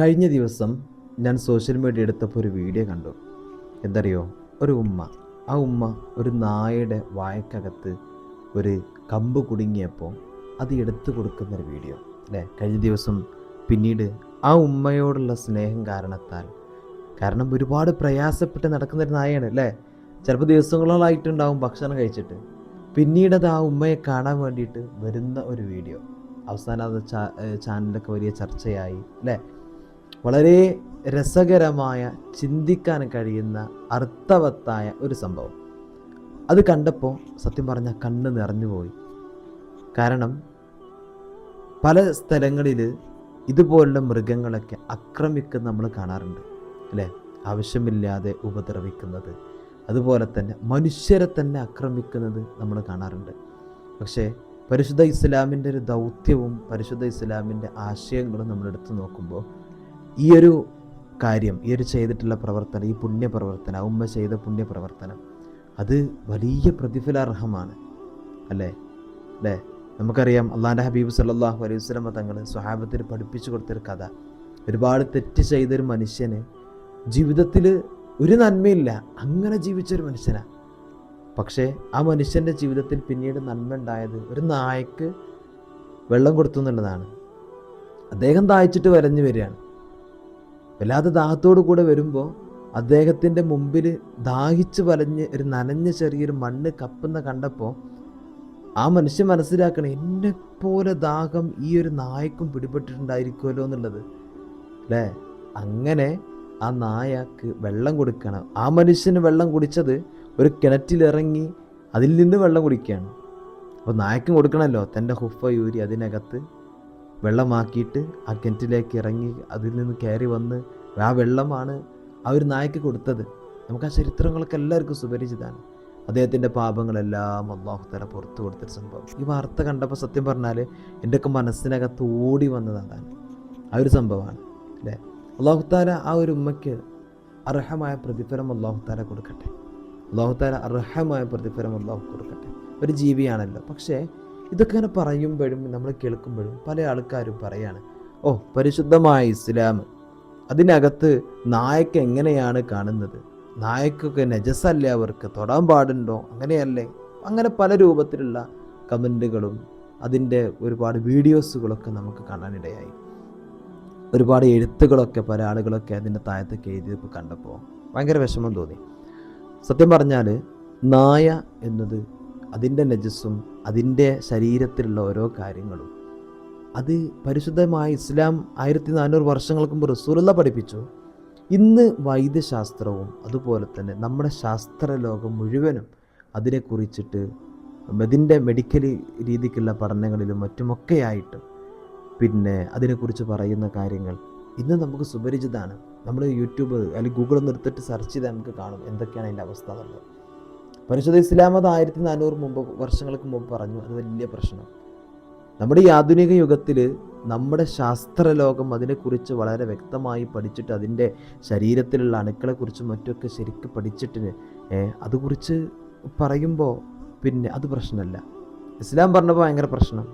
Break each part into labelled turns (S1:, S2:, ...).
S1: കഴിഞ്ഞ ദിവസം ഞാൻ സോഷ്യൽ മീഡിയ എടുത്തപ്പോൾ ഒരു വീഡിയോ കണ്ടു. എന്തറിയോ? ഒരു ഉമ്മ. ആ ഉമ്മ ഒരു നായയുടെ വായക്കകത്ത് ഒരു കമ്പ് കുടുങ്ങിയപ്പോൾ അത് എടുത്തു കൊടുക്കുന്ന ഒരു വീഡിയോ അല്ലേ? കഴിഞ്ഞ ദിവസം പിന്നീട് ആ ഉമ്മയോടുള്ള സ്നേഹം കാരണത്താൽ കാരണം ഒരുപാട് പ്രയാസപ്പെട്ട് നടക്കുന്ന ഒരു നായയാണ് അല്ലേ? ചിലപ്പോൾ ദിവസങ്ങളോളായിട്ടുണ്ടാവും ഭക്ഷണം കഴിച്ചിട്ട്. പിന്നീട് ആ ഉമ്മയെ കാണാൻ വേണ്ടിയിട്ട് വരുന്ന ഒരു വീഡിയോ. അവസാനം അത് ചാനലൊക്കെ വലിയ ചർച്ചയായി അല്ലേ? വളരെ രസകരമായ ചിന്തിക്കാൻ കഴിയുന്ന അർത്ഥവത്തായ ഒരു സംഭവം. അത് കണ്ടപ്പോൾ സത്യം പറഞ്ഞാൽ കണ്ണ് നിറഞ്ഞുപോയി കാരണം പല സ്ഥലങ്ങളിൽ ഇതുപോലുള്ള മൃഗങ്ങളൊക്കെ ആക്രമിക്കുന്ന നമ്മൾ കാണാറുണ്ട് അല്ലേ? ആവശ്യമില്ലാതെ ഉപദ്രവിക്കുന്നത്. അതുപോലെ തന്നെ മനുഷ്യരെ തന്നെ ആക്രമിക്കുന്നത് നമ്മൾ കാണാറുണ്ട്. പക്ഷേ പരിശുദ്ധ ഇസ്ലാമിന്റെ ഒരു ദൗത്യവും പരിശുദ്ധ ഇസ്ലാമിന്റെ ആശയങ്ങളും നമ്മൾ എടുത്തു നോക്കുമ്പോൾ ഈ ഒരു കാര്യം ഈ ഒരു ചെയ്തിട്ടുള്ള പ്രവർത്തനം ഈ പുണ്യപ്രവർത്തനം ഉമ്മ ചെയ്ത പുണ്യപ്രവർത്തനം അത് വലിയ പ്രതിഫലാർഹമാണ്. അല്ലേ? അല്ലേ? നമുക്കറിയാം അള്ളാന്റെ ഹബീബ് സല്ലാഹു അലൈഹി വസ്ലമ തങ്ങൾ സ്വഹാബത്തിന് പഠിപ്പിച്ചു കൊടുത്തൊരു കഥ. ഒരുപാട് തെറ്റ് ചെയ്തൊരു മനുഷ്യന് ജീവിതത്തിൽ ഒരു നന്മയില്ല. അങ്ങനെ ജീവിച്ചൊരു മനുഷ്യനാണ് പക്ഷേ ആ മനുഷ്യന്റെ ജീവിതത്തിൽ പിന്നീട് നന്മ ഉണ്ടായത് ഒരു നായക്ക് വെള്ളം കൊടുത്തു എന്നുള്ളതാണ്. അദ്ദേഹം തായച്ചിട്ട് വരഞ്ഞു വരികയാണ്. വല്ലാതെ ദാഹത്തോടു കൂടെ വരുമ്പോൾ അദ്ദേഹത്തിന്റെ മുമ്പിൽ ദാഹിച്ച് വലഞ്ഞ് ഒരു നനഞ്ഞ ചെറിയൊരു മണ്ണ് കപ്പുന്ന കണ്ടപ്പോൾ ആ മനുഷ്യൻ മനസ്സിലാക്കണം എന്നെപ്പോലെ ദാഹം ഈ ഒരു നായക്കും പിടിപെട്ടിട്ടുണ്ടായിരിക്കുമല്ലോ എന്നുള്ളത്. അല്ലേ? അങ്ങനെ ആ നായക്ക് വെള്ളം കൊടുക്കണം. ആ മനുഷ്യന് വെള്ളം കുടിച്ചത് ഒരു കിണറ്റിലിറങ്ങി അതിൽ നിന്ന് വെള്ളം കുടിക്കുകയാണ്. അപ്പോൾ നായക്കും കൊടുക്കണമല്ലോ തന്റെ ഹുഫ യൂരി അതിനകത്ത് വെള്ളമാക്കിയിട്ട് ആ കിണറ്റിലേക്ക് ഇറങ്ങി അതിൽ നിന്ന് കയറി വന്ന് ആ വെള്ളമാണ് ആ ഒരു നായക്ക് കൊടുത്തത്. നമുക്ക് ആ ചരിത്രങ്ങളൊക്കെ എല്ലാവർക്കും സുപരിചിതാണ് അദ്ദേഹത്തിന്റെ പാപങ്ങളെല്ലാം അള്ളാഹു തല പുറത്തു കൊടുത്തൊരു സംഭവം. ഈ വാർത്ത കണ്ടപ്പോൾ സത്യം പറഞ്ഞാൽ എന്റെയൊക്കെ മനസ്സിനകത്ത് ഓടി വന്നത് അതാണ്. ആ ഒരു സംഭവമാണ് അല്ലേ? അള്ളാഹു താല ആ ഒരു ഉമ്മയ്ക്ക് അർഹമായ പ്രതിഫലം അള്ളാഹു താല കൊടുക്കട്ടെ. അള്ളാഹു താല അർഹമായ പ്രതിഫലം അള്ളാഹു കൊടുക്കട്ടെ. ഒരു ജീവിയാണല്ലോ. പക്ഷേ ഇതൊക്കെ ഇങ്ങനെ പറയുമ്പോഴും നമ്മൾ കേൾക്കുമ്പോഴും പല ആൾക്കാരും പറയാണ് ഓ പരിശുദ്ധമായ ഇസ്ലാം. അതിനകത്ത് നായക്ക് എങ്ങനെയാണ് കാണുന്നത്? നായക്കൊക്കെ നജസല്ലേ അവർക്ക്? തൊടാൻ പാടുണ്ടോ? അങ്ങനെയല്ലേ? അങ്ങനെ പല രൂപത്തിലുള്ള കമന്റുകളും അതിന്റെ ഒരുപാട് വീഡിയോസുകളൊക്കെ നമുക്ക് കാണാനിടയായി. ഒരുപാട് എഴുത്തുകളൊക്കെ പല ആളുകളൊക്കെ അതിന്റെ താഴത്തൊക്കെ എഴുതിയപ്പോൾ കണ്ടപ്പോൾ ഭയങ്കര വിഷമം തോന്നി. സത്യം പറഞ്ഞാൽ നായ എന്നത് അതിന്റെ നജസ്സും അതിന്റെ ശരീരത്തിലുള്ള ഓരോ കാര്യങ്ങളും. അത് പരിശുദ്ധമായ ഇസ്ലാം ആയിരത്തി നാനൂറ് വർഷങ്ങൾക്ക് മുമ്പ് റസൂലുള്ള പഠിപ്പിച്ചു. ഇന്ന് വൈദ്യശാസ്ത്രവും അതുപോലെ തന്നെ നമ്മുടെ ശാസ്ത്രലോകം മുഴുവനും അതിനെക്കുറിച്ചിട്ട് അതിന്റെ മെഡിക്കൽ രീതിക്കുള്ള പഠനങ്ങളിലും മറ്റുമൊക്കെയായിട്ട് പിന്നെ അതിനെക്കുറിച്ച് പറയുന്ന കാര്യങ്ങൾ ഇന്ന് നമുക്ക് സുപരിചിതമാണ്. നമ്മൾ യൂട്യൂബ് അല്ലെങ്കിൽ ഗൂഗിൾ നിർത്തിട്ട് സെർച്ച് ചെയ്താൽ നമുക്ക് കാണും എന്തൊക്കെയാണ് അതിന്റെ അവസ്ഥ എന്നുള്ളത്. പരിശുദ്ധ ഇസ്ലാം അത് ആയിരത്തി നാനൂറ് മുമ്പ് വർഷങ്ങൾക്ക് മുമ്പ് പറഞ്ഞു. അത് വലിയ പ്രശ്നം. നമ്മുടെ ഈ ആധുനിക യുഗത്തിൽ നമ്മുടെ ശാസ്ത്രലോകം അതിനെക്കുറിച്ച് വളരെ വ്യക്തമായി പഠിച്ചിട്ട് അതിന്റെ ശരീരത്തിലുള്ള അണുക്കളെക്കുറിച്ചും മറ്റുമൊക്കെ ശരിക്ക് പഠിച്ചിട്ട് അതുകുറിച്ച് പറയുമ്പോൾ പിന്നെ അത് പ്രശ്നമല്ല. ഇസ്ലാം പറഞ്ഞപ്പോൾ ഭയങ്കര പ്രശ്നം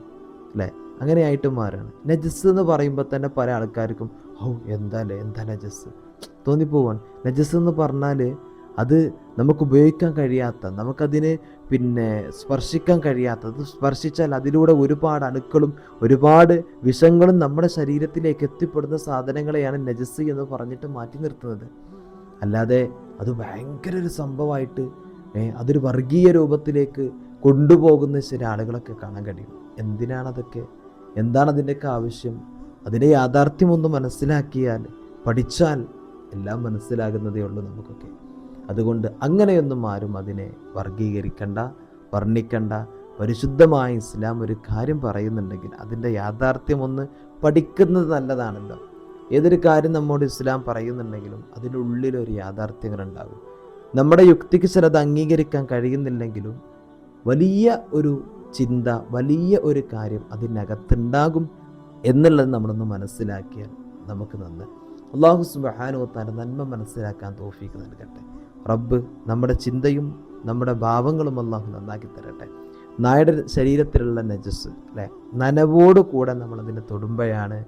S1: അല്ലേ? അങ്ങനെയായിട്ട് മാറാണ് നജസ് എന്ന് പറയുമ്പോൾ തന്നെ പല ആൾക്കാർക്കും ഓ എന്താല്ലേ എന്താ നജസ്? തോന്നിപ്പോവാണ്. നജസ് എന്ന് പറഞ്ഞാൽ അത് നമുക്ക് ഉപയോഗിക്കാൻ കഴിയാത്ത നമുക്കതിന് പിന്നെ സ്പർശിക്കാൻ കഴിയാത്തത് സ്പർശിച്ചാൽ അതിലൂടെ ഒരുപാട് അണുക്കളും ഒരുപാട് വിഷങ്ങളും നമ്മുടെ ശരീരത്തിലേക്ക് എത്തിപ്പെടുന്ന സാധനങ്ങളെയാണ് നജസ് എന്ന് പറഞ്ഞിട്ട് മാറ്റി നിർത്തുന്നത്. അല്ലാതെ അത് ഭയങ്കര ഒരു സംഭവമായിട്ട് അതൊരു വർഗീയ രൂപത്തിലേക്ക് കൊണ്ടുപോകുന്ന ചില ആളുകളൊക്കെ കാണാൻ കഴിയും. എന്തിനാണതൊക്കെ? എന്താണ് അതിന്റെയൊക്കെ ആവശ്യം? അതിന്റെ യാഥാർത്ഥ്യമൊന്ന് മനസ്സിലാക്കിയാൽ പഠിച്ചാൽ എല്ലാം മനസ്സിലാകുന്നതേ ഉള്ളൂ നമുക്കൊക്കെ. അതുകൊണ്ട് അങ്ങനെയൊന്നും ആരും അതിനെ വർഗീകരിക്കണ്ട വർണിക്കണ്ട. പരിശുദ്ധമായ ഇസ്ലാം ഒരു കാര്യം പറയുന്നുണ്ടെങ്കിൽ അതിന്റെ യാഥാർത്ഥ്യം ഒന്ന് പഠിക്കുന്നത് നല്ലതാണല്ലോ. ഏതൊരു കാര്യം നമ്മോട് ഇസ്ലാം പറയുന്നുണ്ടെങ്കിലും അതിന്റെ ഉള്ളിലൊരു യാഥാർത്ഥ്യങ്ങളുണ്ടാകും. നമ്മുടെ യുക്തിക്ക് ചിലത് അംഗീകരിക്കാൻ കഴിയുന്നില്ലെങ്കിലും വലിയ ഒരു ചിന്ത വലിയ ഒരു കാര്യം അതിനകത്തുണ്ടാകും എന്നുള്ളത് നമ്മളൊന്ന് മനസ്സിലാക്കിയാൽ നമുക്ക് നന്ന്. അള്ളാഹു സുബഹാനുവത്താന്റെ നന്മ മനസ്സിലാക്കാൻ തോഫീക്ക് നൽകട്ടെ. റബ്ബ് നമ്മുടെ ചിന്തയും നമ്മുടെ ഭാവങ്ങളും അല്ലാഹു നന്നാക്കി തരട്ടെ. നായുടെ ശരീരത്തിലുള്ള നജസ് അല്ലേ? നനവോട് കൂടെ നമ്മളതിനെ തൊടുമ്പോഴാണ്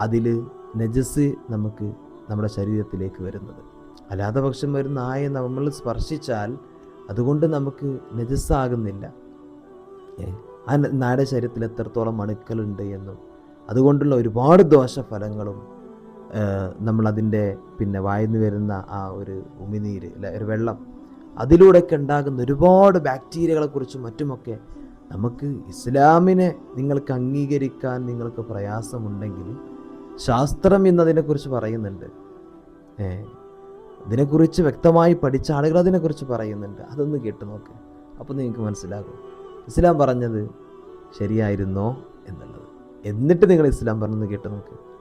S1: അതിൽ നജസ് നമുക്ക് നമ്മുടെ ശരീരത്തിലേക്ക് വരുന്നത്. അല്ലാതെ പക്ഷം ഒരു നായെ നമ്മൾ സ്പർശിച്ചാൽ അതുകൊണ്ട് നമുക്ക് നജസ്സാകുന്നില്ല. ആ നായുടെ ശരീരത്തിൽ എത്രത്തോളം അണുക്കളുണ്ട് എന്നും അതുകൊണ്ടുള്ള ഒരുപാട് ദോഷഫലങ്ങളും നമ്മളതിന്റെ പിന്നെ വായന്ന് വരുന്ന ആ ഒരു ഉമിനീര് അല്ലെ ഒരു വെള്ളം അതിലൂടെയൊക്കെ ഉണ്ടാകുന്ന ഒരുപാട് ബാക്ടീരിയകളെക്കുറിച്ചും മറ്റുമൊക്കെ നമുക്ക് ഇസ്ലാമിനെ നിങ്ങൾക്ക് അംഗീകരിക്കാൻ നിങ്ങൾക്ക് പ്രയാസമുണ്ടെങ്കിൽ ശാസ്ത്രം എന്നതിനെക്കുറിച്ച് പറയുന്നുണ്ട്. ഇതിനെക്കുറിച്ച് വ്യക്തമായി പഠിച്ച ആളുകൾ അതിനെക്കുറിച്ച് പറയുന്നുണ്ട്. അതൊന്ന് കേട്ട് നോക്ക്. അപ്പോൾ നിങ്ങൾക്ക് മനസ്സിലാകും. ഇസ്ലാം പറഞ്ഞത് ശരിയായിരുന്നോ എന്നുള്ളത്. എന്നിട്ട് നിങ്ങൾ ഇസ്ലാം പറഞ്ഞത് കേട്ട് നോക്ക്.